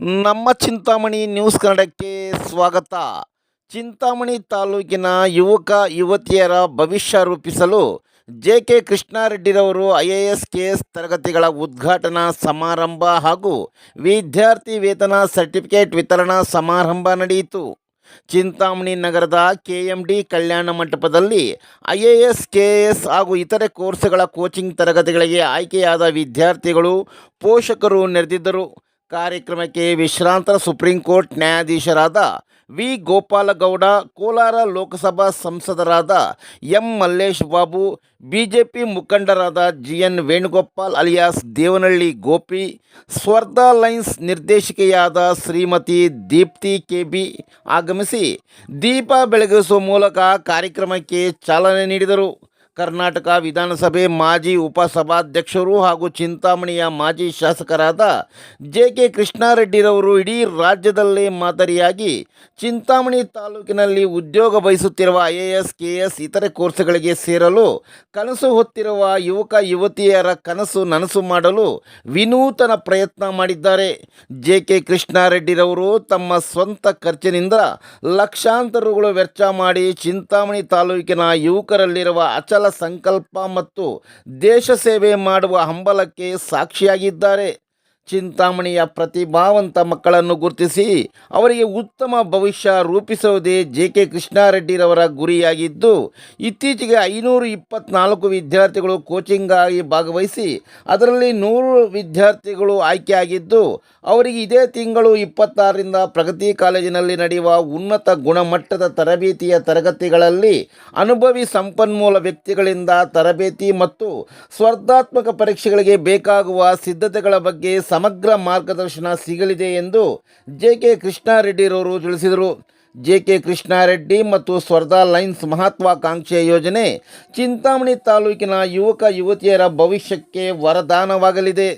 ನಮ್ಮ ಚಿಂತಾಮಣಿ ನ್ಯೂಸ್ ಕನ್ನಡಕ್ಕೆ ಸ್ವಾಗತ. ಚಿಂತಾಮಣಿ ತಾಲೂಕಿನ ಯುವಕ, ಯುವತಿಯರ ಭವಿಷ್ಯ ರೂಪಿಸಲು J K ಕೃಷ್ಣಾರೆಡ್ಡಿರವರು I A S K S ತರಗತಿಗಳ ಉದ್ಘಾಟನಾ ಸಮಾರಂಭ ಹಾಗೂ ವಿದ್ಯಾರ್ಥಿ ವೇತನ ಸರ್ಟಿಫಿಕೇಟ್ ವಿತರಣಾ ಸಮಾರಂಭ ನಡೆಯಿತು. ಚಿಂತಾಮಣಿ ನಗರದ ಕೆ ಎಂ ಡಿ ಕಲ್ಯಾಣ ಮಂಟಪದಲ್ಲಿ I A S, K S ಹಾಗೂ ಇತರೆ ಕೋರ್ಸ್ಗಳ ಕೋಚಿಂಗ್ ತರಗತಿಗಳಿಗೆ ಆಯ್ಕೆಯಾದ ವಿದ್ಯಾರ್ಥಿಗಳು ಪೋಷಕರು ನೆರೆದಿದ್ದರು. ಕಾರ್ಯಕ್ರಮಕ್ಕೆ ವಿಶ್ರಾಂತ ಸುಪ್ರೀಂ ಕೋರ್ಟ್ ನ್ಯಾಯಾಧೀಶರಾದ ವಿ. ಗೋಪಾಲಗೌಡ, ಕೋಲಾರ ಲೋಕಸಭಾ ಸಂಸದರಾದ ಎಂ. ಮಲ್ಲೇಶ್ ಬಾಬು, ಬಿಜೆಪಿ ಮುಖಂಡರಾದ G N Venugopal alias Devanahalli Gopi Swardha lines ನಿರ್ದೇಶಕಿಯಾದ Shrimati Deepti K B ಆಗಮಿಸಿ ದೀಪ ಬೆಳಗಿಸುವ ಮೂಲಕ ಕಾರ್ಯಕ್ರಮಕ್ಕೆ ಚಾಲನೆ ನೀಡಿದರು. ಕರ್ನಾಟಕ ವಿಧಾನಸಭೆ ಮಾಜಿ ಉಪಸಭಾಧ್ಯಕ್ಷರು ಹಾಗೂ ಚಿಂತಾಮಣಿಯ ಮಾಜಿ ಶಾಸಕರಾದ ಜೆ ಕೆ ಕೃಷ್ಣಾರೆಡ್ಡಿರವರು ಇಡೀ ರಾಜ್ಯದಲ್ಲೇ ಮಾದರಿಯಾಗಿ ಚಿಂತಾಮಣಿ ತಾಲೂಕಿನಲ್ಲಿ ಉದ್ಯೋಗ ಬಯಸುತ್ತಿರುವ I A S, K S ಇತರೆ ಕೋರ್ಸ್ಗಳಿಗೆ ಸೇರಲು ಕನಸು ಹೊತ್ತಿರುವ ಯುವಕ, ಯುವತಿಯರ ಕನಸು ನನಸು ಮಾಡಲು ವಿನೂತನ ಪ್ರಯತ್ನ ಮಾಡಿದ್ದಾರೆ. ಜೆ ಕೆ ಕೃಷ್ಣಾರೆಡ್ಡಿರವರು ತಮ್ಮ ಸ್ವಂತ ಖರ್ಚಿನಿಂದ ಲಕ್ಷಾಂತರಗಳು ವೆಚ್ಚ ಮಾಡಿ ಚಿಂತಾಮಣಿ ತಾಲೂಕಿನ ಯುವಕರಲ್ಲಿರುವ ಅಚಲ ಸಂಕಲ್ಪ ಮತ್ತು ದೇಶ ಸೇವೆ ಮಾಡುವ ಹಂಬಲಕ್ಕೆ ಸಾಕ್ಷಿಯಾಗಿದ್ದಾರೆ. ಚಿಂತಾಮಣಿಯ ಪ್ರತಿಭಾವಂತ ಮಕ್ಕಳನ್ನು ಗುರುತಿಸಿ ಅವರಿಗೆ ಉತ್ತಮ ಭವಿಷ್ಯ ರೂಪಿಸುವುದೇ ಜೆ ಕೆ ಕೃಷ್ಣಾರೆಡ್ಡಿರವರ ಗುರಿಯಾಗಿದ್ದು, ಇತ್ತೀಚೆಗೆ ಐನೂರು ಇಪ್ಪತ್ನಾಲ್ಕು ವಿದ್ಯಾರ್ಥಿಗಳು ಕೋಚಿಂಗಾಗಿ ಭಾಗವಹಿಸಿ ಅದರಲ್ಲಿ ನೂರು ವಿದ್ಯಾರ್ಥಿಗಳು ಆಯ್ಕೆಯಾಗಿದ್ದು, ಅವರಿಗೆ ಇದೇ ತಿಂಗಳು ಇಪ್ಪತ್ತಾರರಿಂದ ಪ್ರಗತಿ ಕಾಲೇಜಿನಲ್ಲಿ ನಡೆಯುವ ಉನ್ನತ ಗುಣಮಟ್ಟದ ತರಬೇತಿಯ ತರಗತಿಗಳಲ್ಲಿ ಅನುಭವಿ ಸಂಪನ್ಮೂಲ ವ್ಯಕ್ತಿಗಳಿಂದ ತರಬೇತಿ ಮತ್ತು ಸ್ಪರ್ಧಾತ್ಮಕ ಪರೀಕ್ಷೆಗಳಿಗೆ ಬೇಕಾಗುವ ಸಿದ್ಧತೆಗಳ ಬಗ್ಗೆ ಸಮಗ್ರ ಮಾರ್ಗದರ್ಶನ ಸಿಗಲಿದೆ ಎಂದು ಜೆ ಕೆ ಕೃಷ್ಣಾರೆಡ್ಡಿರವರು ತಿಳಿಸಿದರು. ಜೆ ಕೆ ಕೃಷ್ಣಾರೆಡ್ಡಿ ಮತ್ತು ಸ್ವರ್ಧಾ ಲೈನ್ಸ್ ಮಹತ್ವಾಕಾಂಕ್ಷೆಯ ಯೋಜನೆ ಚಿಂತಾಮಣಿ ತಾಲೂಕಿನ ಯುವಕ ಯುವತಿಯರ ಭವಿಷ್ಯಕ್ಕೆ ವರದಾನವಾಗಲಿದೆ.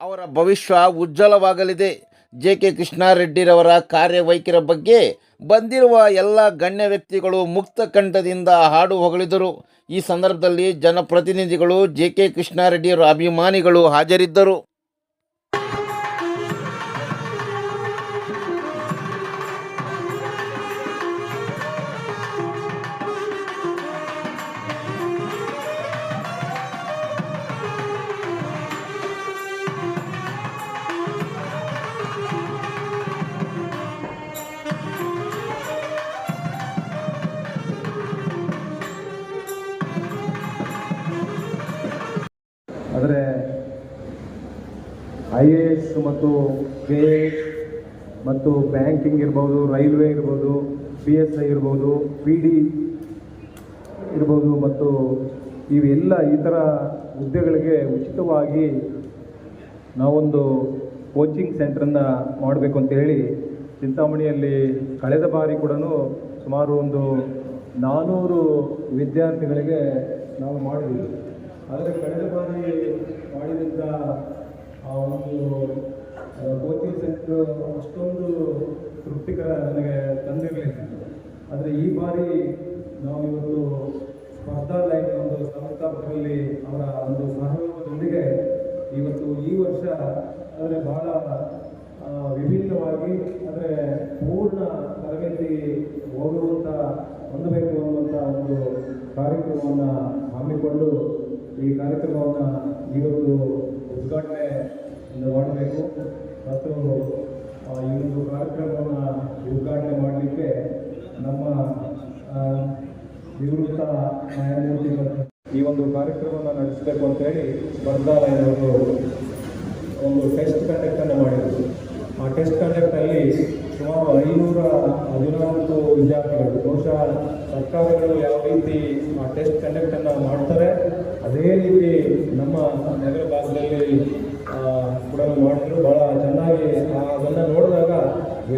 ಅವರ ಭವಿಷ್ಯ ಉಜ್ವಲವಾಗಲಿದೆ. ಜೆ ಕೆ ಕೃಷ್ಣಾರೆಡ್ಡಿರವರ ಕಾರ್ಯವೈಖರಿಯ ಬಗ್ಗೆ ಬಂದಿರುವ ಎಲ್ಲ ಗಣ್ಯ ವ್ಯಕ್ತಿಗಳು ಮುಕ್ತ ಕಂಠದಿಂದ ಹಾಡು ಹೊಗಳಿದರು. ಈ ಸಂದರ್ಭದಲ್ಲಿ ಜನಪ್ರತಿನಿಧಿಗಳು ಜೆ ಕೆ ಕೃಷ್ಣಾರೆಡ್ಡಿಯವರ ಅಭಿಮಾನಿಗಳು ಹಾಜರಿದ್ದರು. ಐ ಎ ಎಸ್ ಮತ್ತು ಕೆ ಎಸ್ ಮತ್ತು ಬ್ಯಾಂಕಿಂಗ್ ಇರ್ಬೋದು ರೈಲ್ವೆ ಇರ್ಬೋದು ಪಿ ಎಸ್ ಐ ಇರ್ಬೋದು ಪಿ ಡಿ ಇರ್ಬೋದು ಮತ್ತು ಇವೆಲ್ಲ ಈ ಥರ ಹುದ್ದೆಗಳಿಗೆ ಉಚಿತವಾಗಿ ನಾವೊಂದು ಕೋಚಿಂಗ್ ಸೆಂಟ್ರನ್ನು ಮಾಡಬೇಕು ಅಂತ ಹೇಳಿ ಚಿಂತಾಮಣಿಯಲ್ಲಿ ಕಳೆದ ಬಾರಿ ಕೂಡ ಸುಮಾರು ಒಂದು ನಾನ್ನೂರು ವಿದ್ಯಾರ್ಥಿಗಳಿಗೆ ನಾವು ಮಾಡಿದ್ದೀವಿ ಆದರೆ ಕಳೆದ ಬಾರಿ ಮಾಡಿದಂಥ ಆ ಒಂದು ಕೋಚಿಂಗ್ ಸೆಂಟರ್ ಅಷ್ಟೊಂದು ತೃಪ್ತಿಕರ ನನಗೆ ತಂದಿರಲಿಲ್ಲ ಆದರೆ ಈ ಬಾರಿ ನಾವು ಇವತ್ತು ಸ್ಪರ್ಧಾ ಲೈನ್ ಒಂದು ಸಂಸ್ಥಾಪಕರಲ್ಲಿ ಅವರ ಒಂದು ಸಹಯೋಗದೊಂದಿಗೆ ಇವತ್ತು ಈ ವರ್ಷ ಅಂದರೆ ಬಹಳ ವಿಭಿನ್ನವಾಗಿ ಅಂದರೆ ಪೂರ್ಣ ತರಬೇತಿ ಹೋಗುವಂಥ ಹೊಂದಬೇಕು ಅನ್ನುವಂಥ ಒಂದು ಕಾರ್ಯಕ್ರಮವನ್ನು ಹಮ್ಮಿಕೊಂಡು ಈ ಕಾರ್ಯಕ್ರಮವನ್ನು ಇವತ್ತು ಉದ್ಘಾಟನೆ ಮಾಡಬೇಕು. ಮತ್ತು ಈ ಒಂದು ಕಾರ್ಯಕ್ರಮವನ್ನು ಉದ್ಘಾಟನೆ ಮಾಡಲಿಕ್ಕೆ ನಮ್ಮ ನಿವೃತ್ತ ನ್ಯಾಯಮೂರ್ತಿ ಈ ಒಂದು ಕಾರ್ಯಕ್ರಮವನ್ನು ನಡೆಸಬೇಕು ಅಂತೇಳಿ ಸ್ಪರ್ಧಾಲಯದವರು ಒಂದು ಟೆಸ್ಟ್ ಕಂಡಕ್ಟನ್ನು ಮಾಡಿದರು. ಆ ಟೆಸ್ಟ್ ಕಂಡಕ್ಟಲ್ಲಿ ಸುಮಾರು ಐನೂರ ಹದಿನಾಲ್ಕು ವಿದ್ಯಾರ್ಥಿಗಳು. ಬಹುಶಃ ಸರ್ಕಾರಗಳು ಯಾವ ರೀತಿ ಆ ಟೆಸ್ಟ್ ಕಂಡಕ್ಟನ್ನು ಮಾಡ್ತಾರೆ ಅದೇ ರೀತಿ ನಮ್ಮ ನಗರ ಭಾಗದಲ್ಲಿ ಕೂಡ ಮಾಡಿದ್ರು ಭಾಳ ಚೆನ್ನಾಗಿ ಅದನ್ನು ನೋಡಿದಾಗ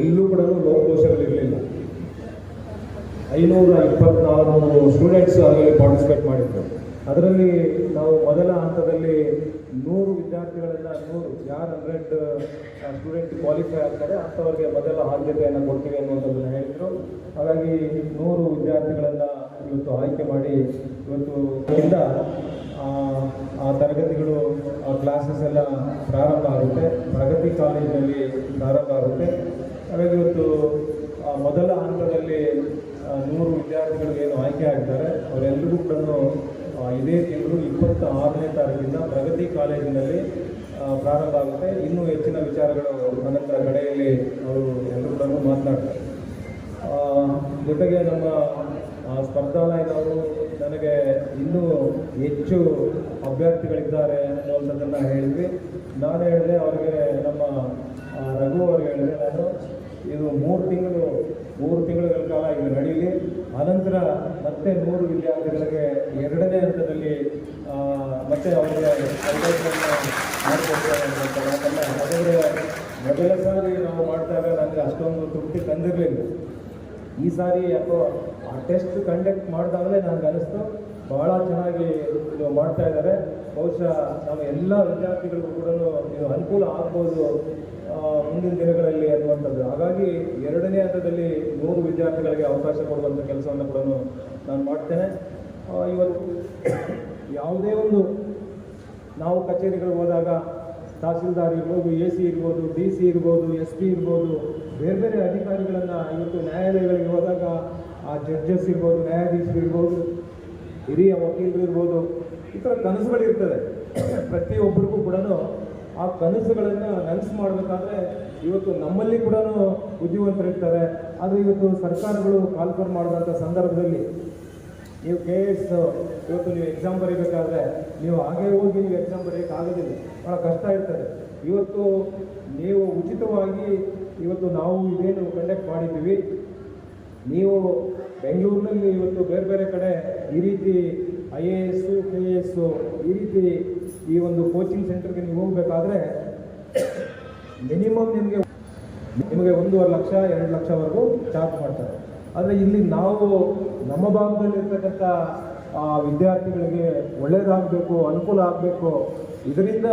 ಎಲ್ಲೂ ಕೂಡ ಲೋಪದೋಷಗಳಿರಲಿಲ್ಲ. ಐನೂರ ಇಪ್ಪತ್ನಾಲ್ಕು ಸ್ಟೂಡೆಂಟ್ಸ್ ಅದರಲ್ಲಿ ಪಾರ್ಟಿಸಿಪೇಟ್ ಮಾಡಿದ್ರು. ಅದರಲ್ಲಿ ನಾವು ಮೊದಲ ಹಂತದಲ್ಲಿ ನೂರು ವಿದ್ಯಾರ್ಥಿಗಳನ್ನು ನೂರು, ಯಾರು ಹಂಡ್ರೆಡ್ ಸ್ಟೂಡೆಂಟ್ ಕ್ವಾಲಿಫೈ ಆಗ್ತಾರೆ, ಅಂಥವ್ರಿಗೆ ಮೊದಲ ಆದ್ಯತೆಯನ್ನು ಕೊಡ್ತೀವಿ ಅನ್ನುವಂಥದ್ದನ್ನು ಹೇಳಿದರು. ಹಾಗಾಗಿ ನೂರು ವಿದ್ಯಾರ್ಥಿಗಳನ್ನು ಇವತ್ತು ಆಯ್ಕೆ ಮಾಡಿ ಇವತ್ತು ಇಂದ ಆ, ಆ ತರಗತಿಗಳು ಕ್ಲಾಸಸ್ ಎಲ್ಲ ಪ್ರಾರಂಭ ಆಗುತ್ತೆ. ಪ್ರಗತಿ ಕಾಲೇಜಿನಲ್ಲಿ ಪ್ರಾರಂಭ ಆಗುತ್ತೆ. ಹಾಗಾಗಿ ಇವತ್ತು ಆ, ಮೊದಲ ಹಂತದಲ್ಲಿ ಆ, ನೂರು ವಿದ್ಯಾರ್ಥಿಗಳು ಏನು ಆಯ್ಕೆ ಆಗಿದ್ದಾರೆ ಅವರೆಲ್ಲರಿಗೂ ಕೂಡ ಇದೇ ತಿಂಗಳು ಇಪ್ಪತ್ತ ಆರನೇ ತಾರೀಕಿಂದ ಪ್ರಗತಿ ಕಾಲೇಜಿನಲ್ಲಿ ಪ್ರಾರಂಭ ಆಗುತ್ತೆ. ಇನ್ನೂ ಹೆಚ್ಚಿನ ವಿಚಾರಗಳು ಅನಂತರ ಕಡೆಯಲ್ಲಿ ಅವರು ಎಲ್ಲರೂ ಕೂಡ ಮಾತನಾಡ್ತಾರೆ. ಆ, ಜೊತೆಗೆ ನಮ್ಮ ಸ್ಪರ್ಧಾಲಯದವರು ನನಗೆ ಇನ್ನೂ ಹೆಚ್ಚು ಅಭ್ಯರ್ಥಿಗಳಿದ್ದಾರೆ ಅನ್ನೋದನ್ನು ಹೇಳಿದ್ವಿ. ನಾನು ಹೇಳಿದೆ, ಅವರಿಗೆ ನಮ್ಮ ರಘು ಅವ್ರಿಗೆ ಹೇಳಿದೆ, ನಾನು ಇದು ಮೂರು ತಿಂಗಳು, ಮೂರು ತಿಂಗಳ ಕಾಲ ಇದು ನಡೀಲಿ ಅನಂತರ ಮತ್ತೆ ನೂರು ವಿದ್ಯಾರ್ಥಿಗಳಿಗೆ ಎರಡನೇ ಹಂತದಲ್ಲಿ ಮತ್ತೆ ಅವರಿಗೆ ಮಾಡಿಕೊಡ್ತೇವೆ ಅಂತ ಯಾಕಂದರೆ ಮೊದಲ ಸಾರಿ ನಾವು ಮಾಡಿದಾಗ ನನಗೆ ಅಷ್ಟೊಂದು ತೃಪ್ತಿ ತಂದಿರಲಿಲ್ಲ. ಈ ಸಾರಿ ಯಾಕೋ ಆ ಟೆಸ್ಟ್ ಕಂಡಕ್ಟ್ ಮಾಡಿದಾಗಲೇ ನನಗೆ ಅನಿಸ್ತು. ಬಹಳ ಚೆನ್ನಾಗಿ ಇದು ಮಾಡ್ತಾ ಇದ್ದಾರೆ. ಬಹುಶಃ ನಾವು ಎಲ್ಲ ವಿದ್ಯಾರ್ಥಿಗಳಿಗೂ ಕೂಡ ಇದು ಅನುಕೂಲ ಆಗ್ಬೋದು ಮುಂದಿನ ದಿನಗಳಲ್ಲಿ ಅನ್ನುವಂಥದ್ದು. ಹಾಗಾಗಿ ಎರಡನೇ ಹಂತದಲ್ಲಿ ನೂರು ವಿದ್ಯಾರ್ಥಿಗಳಿಗೆ ಅವಕಾಶ ಕೊಡುವಂಥ ಕೆಲಸವನ್ನು ಕೂಡ ನಾನು ಮಾಡ್ತೇನೆ. ಇವತ್ತು ಯಾವುದೇ ಒಂದು ನಾವು ಕಚೇರಿಗಳು ಹೋದಾಗ ತಹಸೀಲ್ದಾರ್ ಇರ್ಬೋದು ಎ ಸಿ ಇರ್ಬೋದು ಡಿ ಸಿ ಇರ್ಬೋದು, ಎಸ್ ಪಿ ಇರ್ಬೋದು ಬೇರೆ ಬೇರೆ ಅಧಿಕಾರಿಗಳನ್ನು ಇವತ್ತು ನ್ಯಾಯಾಲಯಗಳಿಗೆ ಹೋದಾಗ ಆ ಜಡ್ಜಸ್ ಇರ್ಬೋದು, ನ್ಯಾಯಾಧೀಶರು ಇರ್ಬೋದು, ಹಿರಿಯ ವಕೀಲರು ಇರ್ಬೋದು, ಈ ಥರ ಕನಸುಗಳಿರ್ತದೆ ಪ್ರತಿಯೊಬ್ಬರಿಗೂ ಕೂಡ ಆ ಕನಸುಗಳನ್ನು ನನಸು ಮಾಡಬೇಕಾದ್ರೆ ಇವತ್ತು ನಮ್ಮಲ್ಲಿ ಕೂಡ ಬುದ್ಧಿವಂತರಿರ್ತಾರೆ. ಆದರೆ ಇವತ್ತು ಸರ್ಕಾರಗಳು ಕಾಲ್ಫರ್ ಮಾಡುವಂಥ ಸಂದರ್ಭದಲ್ಲಿ ನೀವು ಕೆ ಎಸ್ ಇವತ್ತು ನೀವು ಎಕ್ಸಾಮ್ ಬರೀಬೇಕಾದ್ರೆ ನೀವು ಹಾಗೆ ಹೋಗಿ ನೀವು ಎಕ್ಸಾಮ್ ಬರೆಯೋಕ್ಕಾಗೋದಿಲ್ಲ ಭಾಳ ಕಷ್ಟ ಇರ್ತದೆ. ಇವತ್ತು ನೀವು ಉಚಿತವಾಗಿ ಇವತ್ತು ನಾವು ಇದೇನು ಕಂಡಕ್ಟ್ ಮಾಡಿದ್ದೀವಿ, ನೀವು ಬೆಂಗಳೂರಿನಲ್ಲಿ ಇವತ್ತು ಬೇರೆ ಬೇರೆ ಕಡೆ ಈ ರೀತಿ I A S K A S ಈ ರೀತಿ ಈ ಒಂದು ಕೋಚಿಂಗ್ ಸೆಂಟರ್ಗೆ ನೀವು ಹೋಗಬೇಕಾದ್ರೆ ಮಿನಿಮಮ್ ನಿಮಗೆ ನಿಮಗೆ ಒಂದೂವರೆ ಲಕ್ಷ, ಎರಡು ಲಕ್ಷವರೆಗೂ ಚಾರ್ಜ್ ಮಾಡ್ತಾರೆ. ಆದರೆ ಇಲ್ಲಿ ನಾವು ನಮ್ಮ ಭಾಗದಲ್ಲಿರ್ತಕ್ಕಂಥ ವಿದ್ಯಾರ್ಥಿಗಳಿಗೆ ಒಳ್ಳೆಯದಾಗಬೇಕು ಅನುಕೂಲ ಆಗಬೇಕು. ಇದರಿಂದ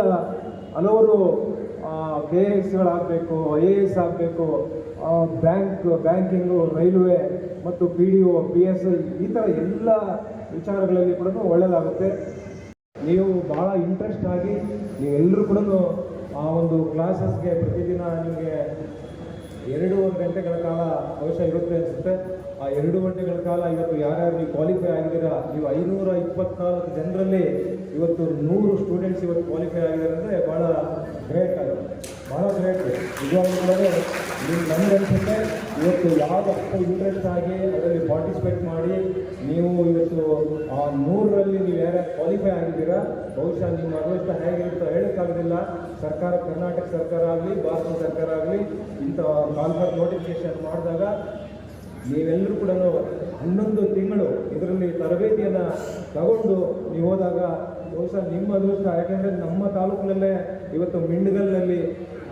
ಹಲವರು ಕೆ ಎ ಎಸ್ಗಳಾಗಬೇಕು ಐ ಎ ಎಸ್ ಆಗಬೇಕು ಬ್ಯಾಂಕ್, ಬ್ಯಾಂಕಿಂಗು, ರೈಲ್ವೆ ಮತ್ತು P D O, P S ಈ ಥರ ಎಲ್ಲ ವಿಚಾರಗಳಲ್ಲಿ ಕೂಡ ಒಳ್ಳೆಯದಾಗುತ್ತೆ ನೀವು ಭಾಳ ಇಂಟ್ರೆಸ್ಟ್ ಆಗಿ ನೀವೆಲ್ಲರೂ ಕೂಡ ಆ ಒಂದು ಕ್ಲಾಸಸ್ಗೆ ಪ್ರತಿದಿನ ನಿಮಗೆ ಎರಡೂವರೆ ಗಂಟೆಗಳ ಕಾಲ ಅವಶ್ಯ ಇರುತ್ತೆ ಅನಿಸುತ್ತೆ. ಆ ಎರಡು ಗಂಟೆಗಳ ಕಾಲ ಇವತ್ತು ಯಾರ್ಯಾರು ನೀವು ಕ್ವಾಲಿಫೈ ಆಗಿದ್ದೀರಾ, ನೀವು ಐನೂರ ಇಪ್ಪತ್ನಾಲ್ಕು ಜನರಲ್ಲಿ ಇವತ್ತು ನೂರು ಸ್ಟೂಡೆಂಟ್ಸ್ ಇವತ್ತು ಕ್ವಾಲಿಫೈ ಆಗಿದ್ದಾರೆ ಅಂದರೆ ಭಾಳ ಗ್ರೇಟ್ ಅದು. ಭಾಳ ಗ್ರೇಟ್ ನಿಜವಾಗ್ಲೂ ಕೂಡ ನೀವು ನನಗೆ ಅನಿಸುತ್ತೆ, ಇವತ್ತು ಯಾವ ಇಂಟ್ರೆಸ್ಟ್ ಆಗಿ ಅದರಲ್ಲಿ ಪಾರ್ಟಿಸಿಪೇಟ್ ಮಾಡಿ ನೀವು ಇವತ್ತು ಆ ನೂರರಲ್ಲಿ ನೀವು ಯಾರ್ಯಾರು ಕ್ವಾಲಿಫೈ ಆಗಿದ್ದೀರಾ, ಬಹುಶಃ ನಿಮ್ಮ ಅದೃಷ್ಟ ಹೇಗಿರುತ್ತೋ ಹೇಳೋಕ್ಕಾಗೋದಿಲ್ಲ. ಸರ್ಕಾರ, ಕರ್ನಾಟಕ ಸರ್ಕಾರ ಆಗಲಿ, ಭಾರತ ಸರ್ಕಾರ ಆಗಲಿ, ಇಂಥ ಕಾಲ್ಫರ್ ನೋಟಿಫಿಕೇಶನ್ ಮಾಡಿದಾಗ ನೀವೆಲ್ಲರೂ ಕೂಡ ಹನ್ನೊಂದು ತಿಂಗಳು ಇದರಲ್ಲಿ ತರಬೇತಿಯನ್ನು ತಗೊಂಡು ನೀವು ಹೋದಾಗ ಬಹುಶಃ ನಿಮ್ಮ ಅದೃಷ್ಟ ಯಾಕೆಂದರೆ ನಮ್ಮ ತಾಲೂಕಿನಲ್ಲೇ ಇವತ್ತು ಮಿಂಡ್ಗಲ್ನಲ್ಲಿ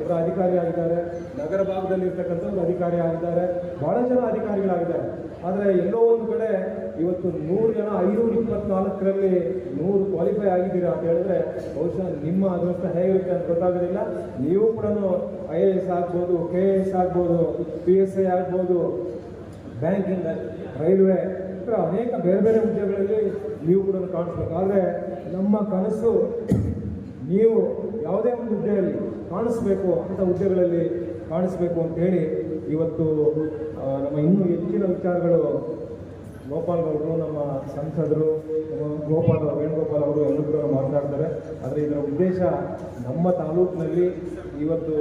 ಒಬ್ಬರು ಅಧಿಕಾರಿ ಆಗಿದ್ದಾರೆ. ನಗರ ಭಾಗದಲ್ಲಿ ಇರ್ತಕ್ಕಂಥವ್ರು ಅಧಿಕಾರಿ ಆಗಿದ್ದಾರೆ. ಭಾಳ ಜನ ಅಧಿಕಾರಿಗಳಾಗಿದ್ದಾರೆ. ಆದರೆ ಎಲ್ಲೋ ಒಂದು ಕಡೆ ಇವತ್ತು ನೂರು ಜನ, ಐನೂರ ಇಪ್ಪತ್ನಾಲ್ಕರಲ್ಲಿ ನೂರು ಕ್ವಾಲಿಫೈ ಆಗಿದ್ದೀರಾ ಅಂತ ಹೇಳಿದ್ರೆ ಬಹುಶಃ ನಿಮ್ಮ ಅದೃಷ್ಟ ಹೇಗಿರುತ್ತೆ ಅಂತ ಗೊತ್ತಾಗೋದಿಲ್ಲ. ನೀವು ಕೂಡ ಐ ಎ ಎಸ್ ಆಗ್ಬೋದು, ಕೆ ಎ ಎಸ್ ಆಗ್ಬೋದು, ಪಿ ಎಸ್ ಐ ಆಗ್ಬೋದು ಬ್ಯಾಂಕಿಂಗ್ ರೈಲ್ವೆ ಈ ಅನೇಕ ಬೇರೆ ಬೇರೆ ಹುದ್ದೆಗಳಲ್ಲಿ ನೀವು ಕೂಡ ಕಾಣಿಸ್ಬೇಕು. ಆದರೆ ನಮ್ಮ ಕನಸು ನೀವು ಯಾವುದೇ ಒಂದು ಹುದ್ದೆಯಲ್ಲಿ ಕಾಣಿಸ್ಬೇಕು ಅಂಥ ಹುದ್ದೆಗಳಲ್ಲಿ ಕಾಣಿಸ್ಬೇಕು ಅಂತೇಳಿ ಇವತ್ತು ನಮ್ಮ ಇನ್ನೂ ಹೆಚ್ಚಿನ ವಿಚಾರಗಳು ಗೋಪಾಲ್ ಅವರು ನಮ್ಮ ಸಂಸದರು ಗೋಪಾಲ ಗೋಪಾಲ್, ವೇಣುಗೋಪಾಲ್ ಅವರು ಎಲ್ಲರೂ ಕೂಡ ಮಾತನಾಡ್ತಾರೆ. ಆದರೆ ಇದರ ಉದ್ದೇಶ ನಮ್ಮ ತಾಲೂಕಿನಲ್ಲಿ ಇವತ್ತು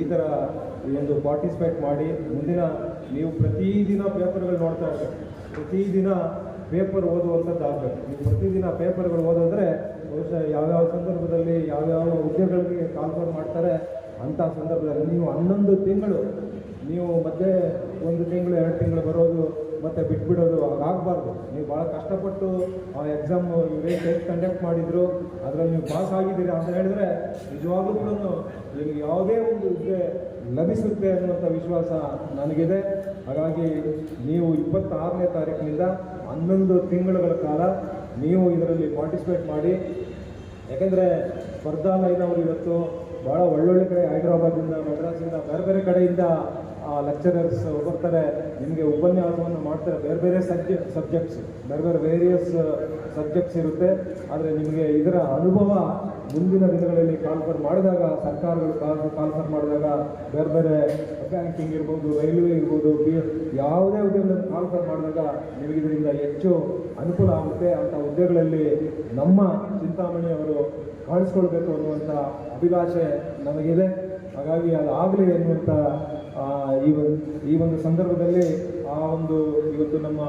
ಈ ಥರ ಒಂದು ಪಾರ್ಟಿಸಿಪೇಟ್ ಮಾಡಿ ಮುಂದಿನ ನೀವು ಪ್ರತಿದಿನ ಪೇಪರ್ಗಳು ನೋಡ್ತಾ ಇರ್ಬೇಕು. ಪ್ರತಿದಿನ ಪೇಪರ್ ಓದುವಂಥದ್ದು ಆಗಬೇಕು ನೀವು ಪ್ರತಿದಿನ ಪೇಪರ್ಗಳು ಓದಿದ್ರೆ ಬಹುಶಃ ಯಾವ್ಯಾವ ಸಂದರ್ಭದಲ್ಲಿ ಯಾವ್ಯಾವ ಹುದ್ದೆಗಳಿಗೆ ಕಾಲ್ಫರ್ ಮಾಡ್ತಾರೆ ಅಂಥ ಸಂದರ್ಭದಲ್ಲಿ ನೀವು ಹನ್ನೊಂದು ತಿಂಗಳು, ನೀವು ಮತ್ತೆ ಒಂದು ತಿಂಗಳು, ಎರಡು ತಿಂಗಳು ಬರೋದು ಮತ್ತೆ ಬಿಟ್ಬಿಡೋದು ಆಗಬಾರ್ದು ನೀವು ಭಾಳ ಕಷ್ಟಪಟ್ಟು ಆ ಎಕ್ಸಾಮ್ ಇವರೇ ಟೆಸ್ಟ್ ಕಂಡಕ್ಟ್ ಮಾಡಿದ್ರು, ಅದರಲ್ಲಿ ನೀವು ಪಾಸ್ ಆಗಿದ್ದೀರಿ ಅಂತ ಹೇಳಿದ್ರೆ ನಿಜವಾಗ್ಲೂ ಕೂಡ ಯಾವುದೇ ಒಂದು ಹುದ್ದೆ ಲಭಿಸುತ್ತೆ ಅನ್ನುವಂಥ ವಿಶ್ವಾಸ ನನಗಿದೆ. ಹಾಗಾಗಿ ನೀವು ಇಪ್ಪತ್ತಾರನೇ ತಾರೀಕಿನಿಂದ ಹನ್ನೊಂದು ತಿಂಗಳುಗಳ ಕಾಲ ನೀವು ಇದರಲ್ಲಿ ಪಾರ್ಟಿಸಿಪೇಟ್ ಮಾಡಿ, ಯಾಕೆಂದರೆ ಸ್ಪರ್ಧಾ ಸ್ಪರ್ಧಾಲಯದವರು ಇವತ್ತು ಭಾಳ ಒಳ್ಳೊಳ್ಳೆ ಕಡೆ ಹೈದರಾಬಾದಿಂದ ಮದ್ರಾಸಿಂದ, ಬೇರೆ ಬೇರೆ ಕಡೆಯಿಂದ ಲೆಕ್ಚರರ್ಸ್ ಬರ್ತಾರೆ ನಿಮಗೆ ಉಪನ್ಯಾಸವನ್ನು ಮಾಡ್ತಾರೆ. ಬೇರೆ ಬೇರೆ ಸಬ್ಜೆಕ್ಟ್ ಸಬ್ಜೆಕ್ಟ್ಸ್ ಬೇರೆ ಬೇರೆ ವೇರಿಯಸ್ ಸಬ್ಜೆಕ್ಟ್ಸ್ ಇರುತ್ತೆ. ಆದರೆ ನಿಮಗೆ ಇದರ ಅನುಭವ ಮುಂದಿನ ದಿನಗಳಲ್ಲಿ ಕಾನ್ಫರ್ ಮಾಡಿದಾಗ ಸರ್ಕಾರಗಳು ಕಾನ್ಫರ್ ಮಾಡಿದಾಗ ಬೇರೆ ಬೇರೆ ಬ್ಯಾಂಕಿಂಗ್ ಇರ್ಬೋದು ರೈಲ್ವೆ ಇರ್ಬೋದು ಬಿ ಯಾವುದೇ ಉದ್ಯೋಗದಲ್ಲಿ ಕಾನ್ಫರ್ ಮಾಡಿದಾಗ ನಿಮಗೆ ಇದರಿಂದ ಹೆಚ್ಚು ಅನುಕೂಲ ಆಗುತ್ತೆ ಅಂಥ ಹುದ್ದೆಗಳಲ್ಲಿ ನಮ್ಮ ಚಿಂತಾಮಣಿ ಅವರು ಕಾಣಿಸ್ಕೊಳ್ಬೇಕು ಅನ್ನುವಂಥ ಅಭಿಲಾಷೆ ನಮಗಿದೆ. ಹಾಗಾಗಿ ಅದಾಗಲಿ ಎನ್ನುವಂಥ ಆ, ಈ ಒಂದು ಈ ಒಂದು ಸಂದರ್ಭದಲ್ಲಿ ಆ ಒಂದು ಇವತ್ತು ನಮ್ಮ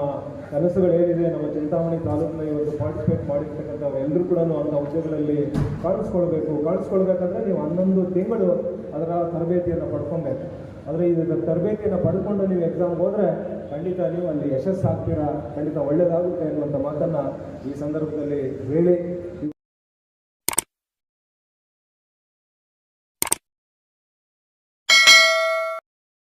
ಕೆಲಸಗಳೇನಿದೆ ನಮ್ಮ ಚಿಂತಾಮಣಿ ತಾಲೂಕಿನ ಇವತ್ತು ಪಾರ್ಟಿಸಿಪೇಟ್ ಮಾಡಿರ್ತಕ್ಕಂಥ ಎಲ್ಲರೂ ಕೂಡ ಅಂಥ ಹುದ್ದೆಗಳಲ್ಲಿ ಕಾಣಿಸ್ಕೊಳ್ಬೇಕು. ಕಾಣಿಸ್ಕೊಳ್ಬೇಕಂದ್ರೆ ನೀವು ಹನ್ನೊಂದು ತಿಂಗಳು ಅದರ ತರಬೇತಿಯನ್ನು ಪಡ್ಕೊಬೇಕು. ಆದರೆ ಇದರ ತರಬೇತಿಯನ್ನು ಪಡ್ಕೊಂಡು ನೀವು ಎಕ್ಸಾಮ್ಗೆ ಹೋದರೆ ಖಂಡಿತ ನೀವು ಅಲ್ಲಿ ಯಶಸ್ಸಾಗ್ತೀರಾ ಖಂಡಿತ ಒಳ್ಳೆಯದಾಗುತ್ತೆ ಅನ್ನುವಂಥ ಮಾತನ್ನು ಈ ಸಂದರ್ಭದಲ್ಲಿ ಹೇಳಿ